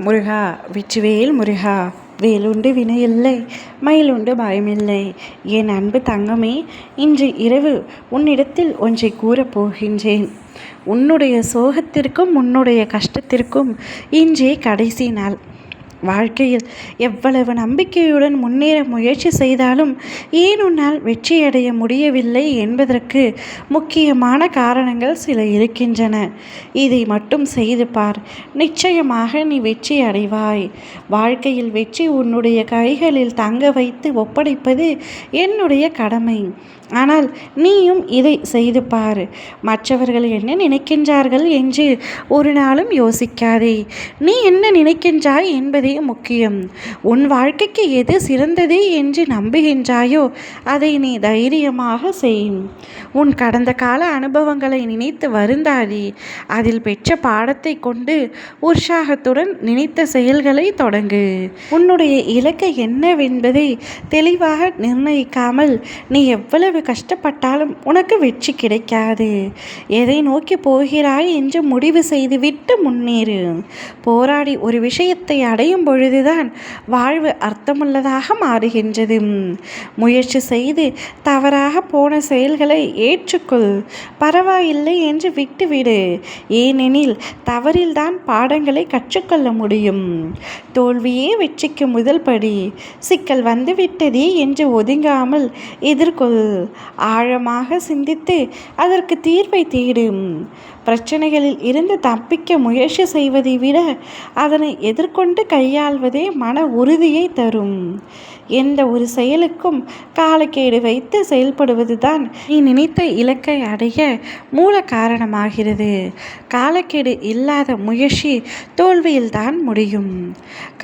முருகா வெற்றிவேல் முருகா வேலுண்டு வினையில்லை மயிலுண்டு பயமில்லை. என் அன்பு தங்கமே இன்று இரவு உன்னிடத்தில் ஒன்றை கூறப் போகின்றேன். உன்னுடைய சோகத்திற்கும் உன்னுடைய கஷ்டத்திற்கும் இன்றே கடைசி நாள். வாழ்க்கையில் எவ்வளவு நம்பிக்கையுடன் முன்னேற முயற்சி செய்தாலும் ஏன் உன்னால் வெற்றியடைய முடியவில்லை என்பதற்கு முக்கியமான காரணங்கள் சில இருக்கின்றன. இதை மட்டும் செய்து பார். நிச்சயமாக நீ வெற்றி அடைவாய். வாழ்க்கையில் வெற்றி உன்னுடைய கைகளில் தங்க வைத்து ஒப்படைப்பது என்னுடைய கடமை. ஆனால் நீயும் இதை செய்து பார். மற்றவர்கள் என்ன நினைக்கின்றார்கள் என்று ஒரு நாளும் யோசிக்காதே. நீ என்ன நினைக்கின்றாய் என்பதை முக்கியம். உன் வாழ்க்கைக்கு எது சிறந்தது என்று நம்புகின்றாயோ அதை நீ தைரியமாக செய். உன் கடந்த கால அனுபவங்களை நினைத்து வருந்தாதே. அதில் பெற்ற பாடத்தை கொண்டு உற்சாகத்துடன் நினைத்த செயல்களை தொடங்கு. உன்னுடைய இலக்கை என்னவென்பதை தெளிவாக நிர்ணயிக்காமல் நீ எவ்வளவு கஷ்டப்பட்டாலும் உனக்கு வெற்றி கிடைக்காது. எதை நோக்கி போகிறாய் என்று முடிவு செய்துவிட்டு முன்னேறு. போராடி ஒரு விஷயத்தை அடையும் பொழுதுதான் வாழ்வு அர்த்தமுள்ளதாக மாறுகின்றது. முயற்சி செய்து தவறாக போன செயல்களை ஏற்றுக்கொள். பரவாயில்லை என்று விட்டுவிடு. ஏனெனில் தவறில்தான் பாடங்களை கற்றுக்கொள்ள முடியும். தோல்வியே வெற்றிக்கு முதல் படி. சிக்கல் வந்துவிட்டதே என்று ஒதுங்காமல் எதிர்கொள். ஆழமாக சிந்தித்து அதற்கு தீர்வை தேடும் பிரச்சனைகளில் இருந்து தப்பிக்க முயற்சி செய்வதை விட அதனை எதிர்கொண்டு கை கையாள்வதே மன உறுதியை தரும். எந்த ஒரு செயலுக்கும் காலக்கேடு வைத்து செயல்படுவதுதான் நீ நினைத்த இலக்கை அடைய மூல காரணமாகிறது. காலக்கேடு இல்லாத முயற்சி தோல்வியில்தான் முடியும்.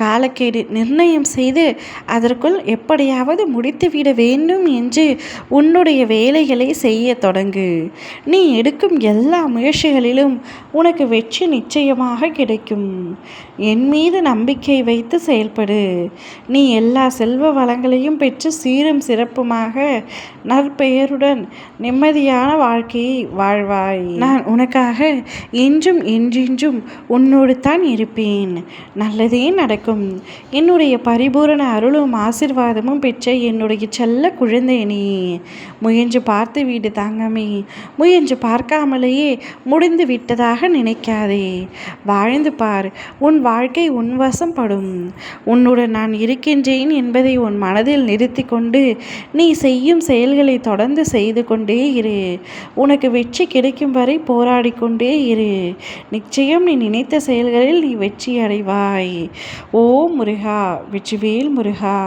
காலக்கேடு நிர்ணயம் செய்து அதற்குள் எப்படியாவது முடித்துவிட வேண்டும் என்று உன்னுடைய வேலைகளை செய்ய தொடங்கு. நீ எடுக்கும் எல்லா முயற்சிகளிலும் உனக்கு வெற்றி நிச்சயமாக கிடைக்கும். என் மீது நம்பிக்கை நம்பிக்கை வைத்து செயல்படு. நீ எல்லா செல்வ வளங்களையும் பெற்று சீரும் சிறப்புமாக நற்பெயருடன் நிம்மதியான வாழ்க்கையை வாழ்வாய். நான் உனக்காக என்றும் என்றென்றும் உன்னோடு தான் இருப்பேன். நல்லதே நடக்கும். என்னுடைய பரிபூரண அருளும் ஆசிர்வாதமும் பெற்ற என்னுடைய செல்ல குழந்தை நீ. முயன்று பார்த்து வீடு தாங்கமே. முயன்று பார்க்காமலேயே முடிந்து விட்டதாக நினைக்காதே. வாழ்ந்து பார். உன் வாழ்க்கை உன் வசம் பாடும் உன்னுடன் நான் இருக்கின்றேன் என்பதை உன் மனதில் நிறுத்தி கொண்டு நீ செய்யும் செயல்களை தொடர்ந்து செய்து கொண்டே இரு. உனக்கு வெற்றி கிடைக்கும் வரை போராடி கொண்டே இரு. நிச்சயம் நீ நினைத்த செயல்களில் நீ வெற்றி அடைவாய். ஓ முருகா வெற்றிவேல் முருகா.